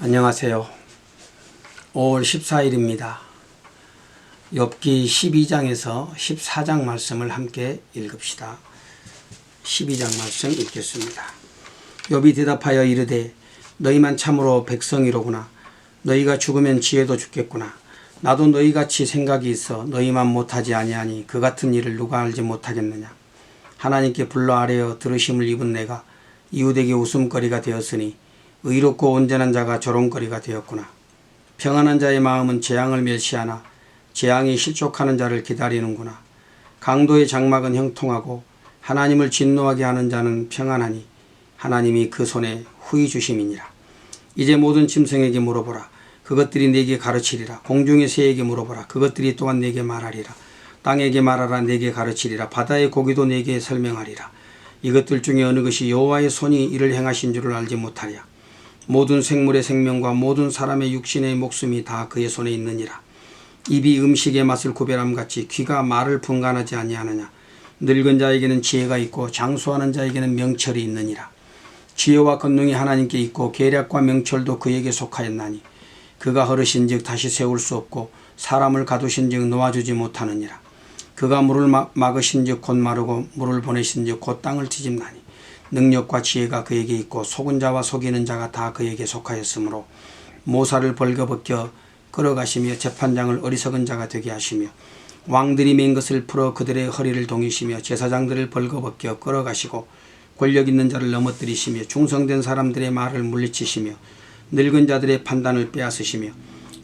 안녕하세요. 5월 14일입니다. 엽기 12장에서 14장 말씀을 함께 읽읍시다. 12장 말씀 읽겠습니다. 엽이 대답하여 이르되 너희만 참으로 백성이로구나. 너희가 죽으면 지혜도 죽겠구나. 나도 너희같이 생각이 있어 너희만 못하지 아니하니 그 같은 일을 누가 알지 못하겠느냐. 하나님께 불러 아뢰어 들으심을 입은 내가 이웃에게 웃음거리가 되었으니 의롭고 온전한 자가 조롱거리가 되었구나. 평안한 자의 마음은 재앙을 멸시하나 재앙이 실족하는 자를 기다리는구나. 강도의 장막은 형통하고 하나님을 진노하게 하는 자는 평안하니 하나님이 그 손에 후히 주심이니라. 이제 모든 짐승에게 물어보라. 그것들이 내게 가르치리라. 공중의 새에게 물어보라. 그것들이 또한 내게 말하리라. 땅에게 말하라. 내게 가르치리라. 바다의 고기도 내게 설명하리라. 이것들 중에 어느 것이 여호와의 손이 이를 행하신 줄을 알지 못하랴. 모든 생물의 생명과 모든 사람의 육신의 목숨이 다 그의 손에 있느니라. 입이 음식의 맛을 구별함 같이 귀가 말을 분간하지 아니하느냐. 늙은 자에게는 지혜가 있고 장수하는 자에게는 명철이 있느니라. 지혜와 권능이 하나님께 있고 계략과 명철도 그에게 속하였나니 그가 허르신즉 다시 세울 수 없고 사람을 가두신즉 놓아주지 못하느니라. 그가 물을 마- 막으신즉 곧 마르고 물을 보내신즉 곧 땅을 뒤집나니 능력과 지혜가 그에게 있고 속은 자와 속이는 자가 다 그에게 속하였으므로 모사를 벌거벗겨 끌어가시며 재판장을 어리석은 자가 되게 하시며 왕들이 맨 것을 풀어 그들의 허리를 동이시며 제사장들을 벌거벗겨 끌어가시고 권력 있는 자를 넘어뜨리시며 충성된 사람들의 말을 물리치시며 늙은 자들의 판단을 빼앗으시며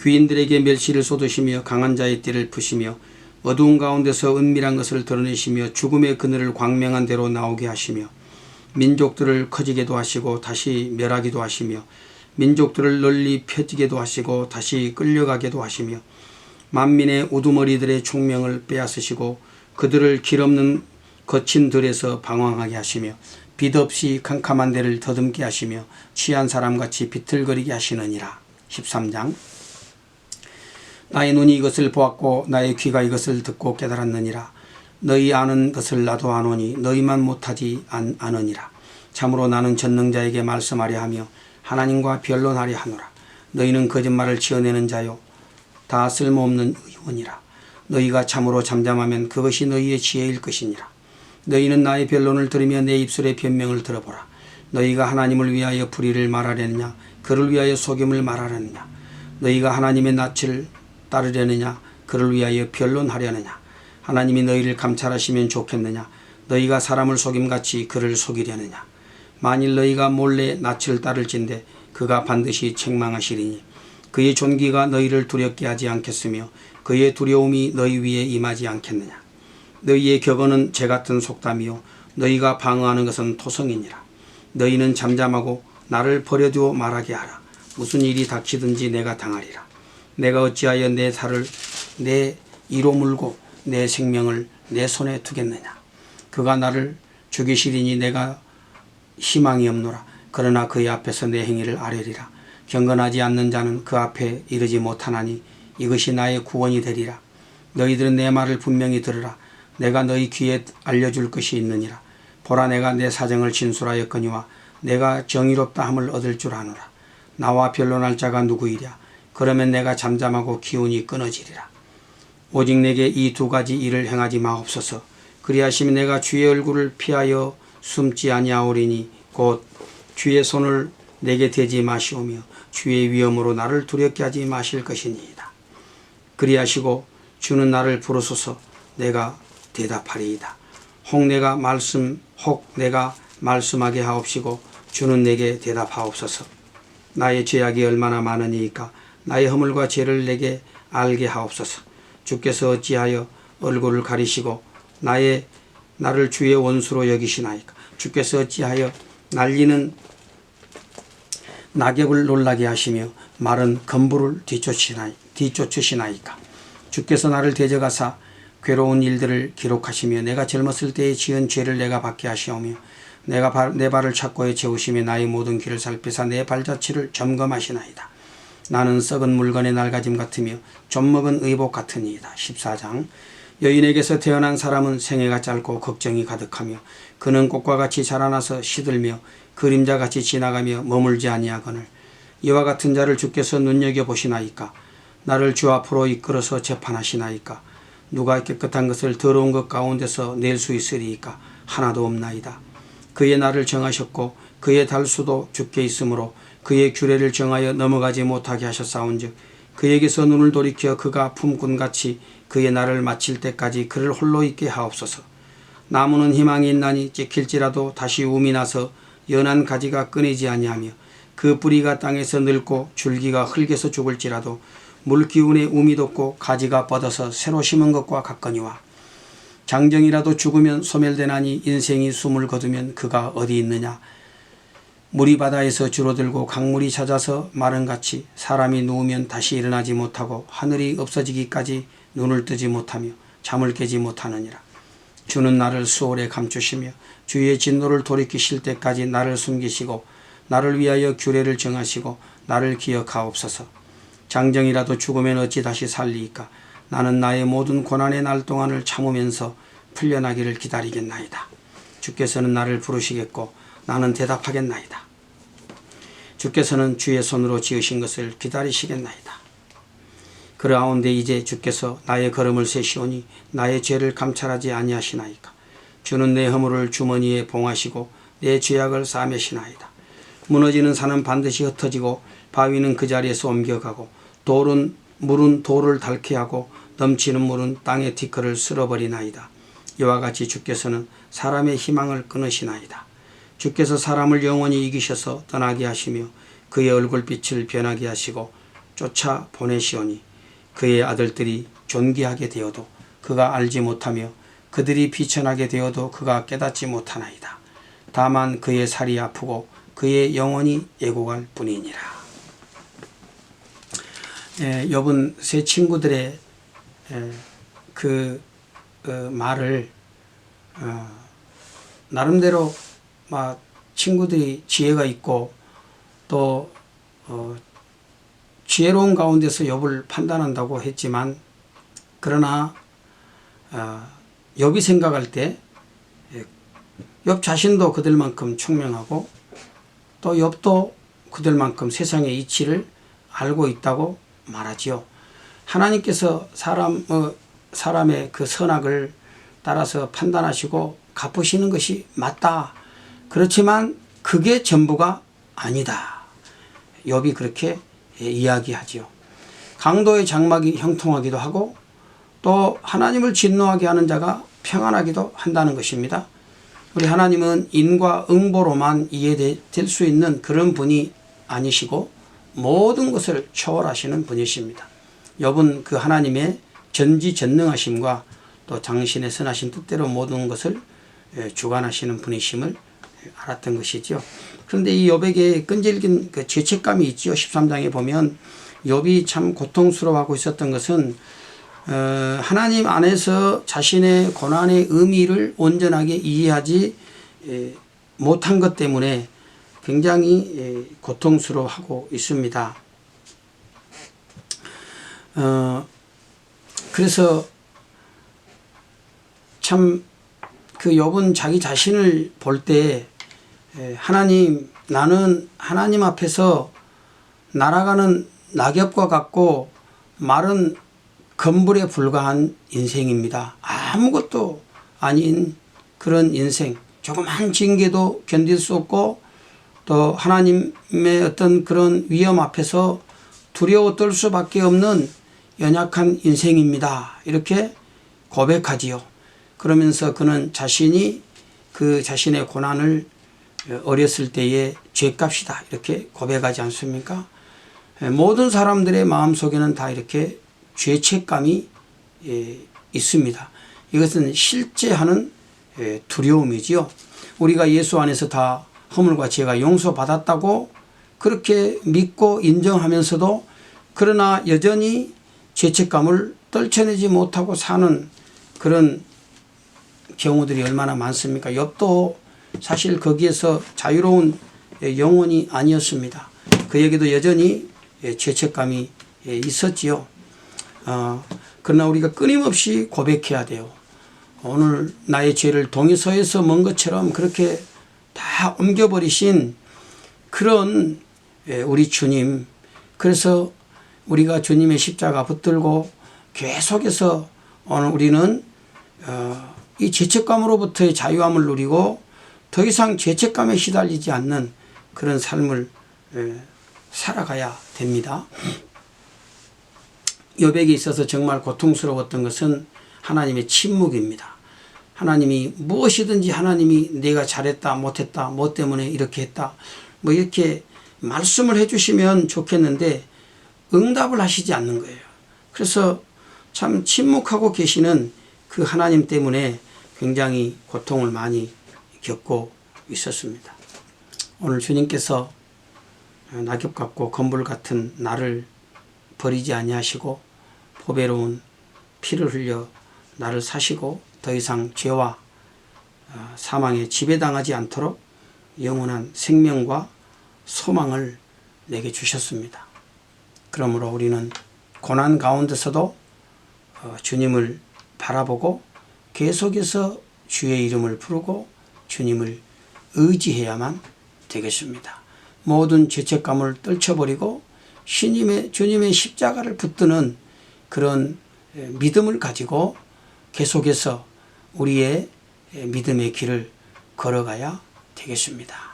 귀인들에게 멸시를 쏟으시며 강한 자의 띠를 푸시며 어두운 가운데서 은밀한 것을 드러내시며 죽음의 그늘을 광명한 대로 나오게 하시며 민족들을 커지게도 하시고 다시 멸하기도 하시며 민족들을 널리 펴지게도 하시고 다시 끌려가게도 하시며 만민의 우두머리들의 총명을 빼앗으시고 그들을 길 없는 거친 들에서 방황하게 하시며 빛 없이 캄캄한 데를 더듬게 하시며 취한 사람같이 비틀거리게 하시느니라. 13장 나의 눈이 이것을 보았고 나의 귀가 이것을 듣고 깨달았느니라. 너희 아는 것을 나도 아노니 너희만 못하지 않, 않으니라. 참으로 나는 전능자에게 말씀하려 하며 하나님과 변론하려 하노라. 너희는 거짓말을 지어내는 자요 다 쓸모없는 의원이라. 너희가 참으로 잠잠하면 그것이 너희의 지혜일 것이니라. 너희는 나의 변론을 들으며 내 입술의 변명을 들어보라. 너희가 하나님을 위하여 불의를 말하려느냐 그를 위하여 속임을 말하려느냐 너희가 하나님의 낯을 따르려느냐 그를 위하여 변론하려느냐 하나님이 너희를 감찰하시면 좋겠느냐? 너희가 사람을 속임같이 그를 속이려느냐? 만일 너희가 몰래 낯을 따를진대 그가 반드시 책망하시리니 그의 존귀가 너희를 두렵게 하지 않겠으며 그의 두려움이 너희 위에 임하지 않겠느냐? 너희의 격언은 재 같은 속담이요. 너희가 방어하는 것은 토성이니라. 너희는 잠잠하고 나를 버려두어 말하게 하라. 무슨 일이 닥치든지 내가 당하리라. 내가 어찌하여 내 살을 내 이로 물고 내 생명을 내 손에 두겠느냐? 그가 나를 죽이시리니 내가 희망이 없노라. 그러나 그의 앞에서 내 행위를 아뢰리라. 경건하지 않는 자는 그 앞에 이르지 못하나니 이것이 나의 구원이 되리라. 너희들은 내 말을 분명히 들으라. 내가 너희 귀에 알려줄 것이 있느니라. 보라 내가 내 사정을 진술하였거니와 내가 정의롭다 함을 얻을 줄 아노라. 나와 변론할 자가 누구이랴? 그러면 내가 잠잠하고 기운이 끊어지리라 오직 내게 이 두 가지 일을 행하지 마옵소서 그리하시면 내가 주의 얼굴을 피하여 숨지 아니하오리니 곧 주의 손을 내게 대지 마시오며 주의 위엄으로 나를 두렵게 하지 마실 것이니이다 그리하시고 주는 나를 부르소서 내가 대답하리이다. 혹 내가 말씀 혹 내가 말씀하게 하옵시고 주는 내게 대답하옵소서. 나의 죄악이 얼마나 많으니까 나의 허물과 죄를 내게 알게 하옵소서. 주께서 어찌하여 얼굴을 가리시고 나의 나를 주의 원수로 여기시나이까. 주께서 어찌하여 날리는 낙엽을 놀라게 하시며 마른 건부를 뒤쫓으시나이, 뒤쫓으시나이까. 주께서 나를 대적하사 괴로운 일들을 기록하시며 내가 젊었을 때에 지은 죄를 내가 받게 하시오며 내가 발, 내 발을 착고에 채우시며 나의 모든 길을 살피사 내 발자취를 점검하시나이다. 나는 썩은 물건의 낡아짐 같으며 좀 먹은 의복 같으니이다. 14장. 여인에게서 태어난 사람은 생애가 짧고 걱정이 가득하며 그는 꽃과 같이 자라나서 시들며 그림자같이 지나가며 머물지 아니하거늘 이와 같은 자를 주께서 눈여겨 보시나이까? 나를 주 앞으로 이끌어서 재판하시나이까? 누가 깨끗한 것을 더러운 것 가운데서 낼 수 있으리이까? 하나도 없나이다. 그의 날을 정하셨고 그의 달수도 주께 있으므로 그의 규례를 정하여 넘어가지 못하게 하셨사온즉 그에게서 눈을 돌이켜 그가 품꾼같이 그의 날을 마칠 때까지 그를 홀로 있게 하옵소서. 나무는 희망이 있나니 찍힐지라도 다시 움이 나서 연한 가지가 끊이지 아니하며 그 뿌리가 땅에서 늙고 줄기가 흙에서 죽을지라도 물 기운에 움이 돋고 가지가 뻗어서 새로 심은 것과 같거니와 장정이라도 죽으면 소멸되나니 인생이 숨을 거두면 그가 어디 있느냐 물이 바다에서 줄어들고 강물이 잦아서 마른같이 사람이 누우면 다시 일어나지 못하고 하늘이 없어지기까지 눈을 뜨지 못하며 잠을 깨지 못하느니라. 주는 나를 수월에 감추시며 주의 진노를 돌이키실 때까지 나를 숨기시고 나를 위하여 규례를 정하시고 나를 기억하옵소서. 장정이라도 죽으면 어찌 다시 살리이까? 나는 나의 모든 고난의 날 동안을 참으면서 풀려나기를 기다리겠나이다. 주께서는 나를 부르시겠고 나는 대답하겠나이다. 주께서는 주의 손으로 지으신 것을 기다리시겠나이다. 그러하온데 이제 주께서 나의 걸음을 세시오니 나의 죄를 감찰하지 아니하시나이까. 주는 내 허물을 주머니에 봉하시고 내 죄악을 싸매시나이다. 무너지는 산은 반드시 흩어지고 바위는 그 자리에서 옮겨가고 돌은 물은 돌을 닳게 하고 넘치는 물은 땅의 티끌을 쓸어버리나이다. 이와 같이 주께서는 사람의 희망을 끊으시나이다 주께서 사람을 영원히 이기셔서 떠나게 하시며 그의 얼굴빛을 변하게 하시고 쫓아 보내시오니 그의 아들들이 존귀하게 되어도 그가 알지 못하며 그들이 비천하게 되어도 그가 깨닫지 못하나이다. 다만 그의 살이 아프고 그의 영혼이 애고갈 뿐이니라. 예, 여분 세 친구들의 예, 그 어, 말을 어, 나름대로 막 친구들이 지혜가 있고 또 어, 지혜로운 가운데서 욥을 판단한다고 했지만 그러나 어, 욥이 생각할 때 욥 자신도 그들만큼 총명하고 또 욥도 그들만큼 세상의 이치를 알고 있다고 말하지요. 하나님께서 사람 어, 사람의 그 선악을 따라서 판단하시고 갚으시는 것이 맞다. 그렇지만 그게 전부가 아니다. 욥이 그렇게 이야기하지요. 강도의 장막이 형통하기도 하고 또 하나님을 진노하게 하는 자가 평안하기도 한다는 것입니다. 우리 하나님은 인과 응보로만 이해될 수 있는 그런 분이 아니시고 모든 것을 초월하시는 분이십니다. 욥은 그 하나님의 전지전능하심과 또 당신의 선하신 뜻대로 모든 것을 주관하시는 분이심을 알았던 것이죠. 그런데 이 욥에게 끈질긴 그 죄책감이 있죠. 13장에 보면 욥이 참 고통스러워하고 있었던 것은 어, 하나님 안에서 자신의 고난의 의미를 온전하게 이해하지 에, 못한 것 때문에 굉장히 에, 고통스러워하고 있습니다. 어, 그래서 참 그 욥은 자기 자신을 볼때 예, 하나님, 나는 하나님 앞에서 날아가는 낙엽과 같고 마른 건불에 불과한 인생입니다. 아무것도 아닌 그런 인생. 조그만 징계도 견딜 수 없고 또 하나님의 어떤 그런 위험 앞에서 두려워 떨 수밖에 없는 연약한 인생입니다. 이렇게 고백하지요. 그러면서 그는 자신이 그 자신의 고난을 어렸을 때의 죄값이다 이렇게 고백하지 않습니까? 예, 모든 사람들의 마음속에는 다 이렇게 죄책감이 예, 있습니다. 이것은 실제하는 예, 두려움이지요. 우리가 예수 안에서 다 허물과 죄가 용서받았다고 그렇게 믿고 인정하면서도 그러나 여전히 죄책감을 떨쳐내지 못하고 사는 그런 경우들이 얼마나 많습니까? 욥도 사실 거기에서 자유로운 영혼이 아니었습니다. 그에게도 여전히 죄책감이 있었지요. 어, 그러나 우리가 끊임없이 고백해야 돼요. 오늘 나의 죄를 동의서에서 먼 것처럼 그렇게 다 옮겨버리신 그런 예, 우리 주님 그래서 우리가 주님의 십자가 붙들고 계속해서 오늘 우리는 어, 이 죄책감으로부터의 자유함을 누리고 더 이상 죄책감에 시달리지 않는 그런 삶을 예, 살아가야 됩니다. 여백에 있어서 정말 고통스러웠던 것은 하나님의 침묵입니다. 하나님이 무엇이든지 하나님이 내가 잘했다 못했다 뭐 때문에 이렇게 했다 뭐 이렇게 말씀을 해주시면 좋겠는데 응답을 하시지 않는 거예요. 그래서 참 침묵하고 계시는 그 하나님 때문에 굉장히 고통을 많이 겪고 있었습니다. 오늘 주님께서 낙엽 같고 건불 같은 나를 버리지 아니하시고 보배로운 피를 흘려 나를 사시고 더 이상 죄와 어, 사망에 지배당하지 않도록 영원한 생명과 소망을 내게 주셨습니다. 그러므로 우리는 고난 가운데서도 어, 주님을 바라보고 계속해서 주의 이름을 부르고 주님을 의지해야만 되겠습니다. 모든 죄책감을 떨쳐버리고 신임의 주님의 십자가를 붙드는 그런 에, 믿음을 가지고 계속해서 우리의 에, 믿음의 길을 걸어가야 되겠습니다.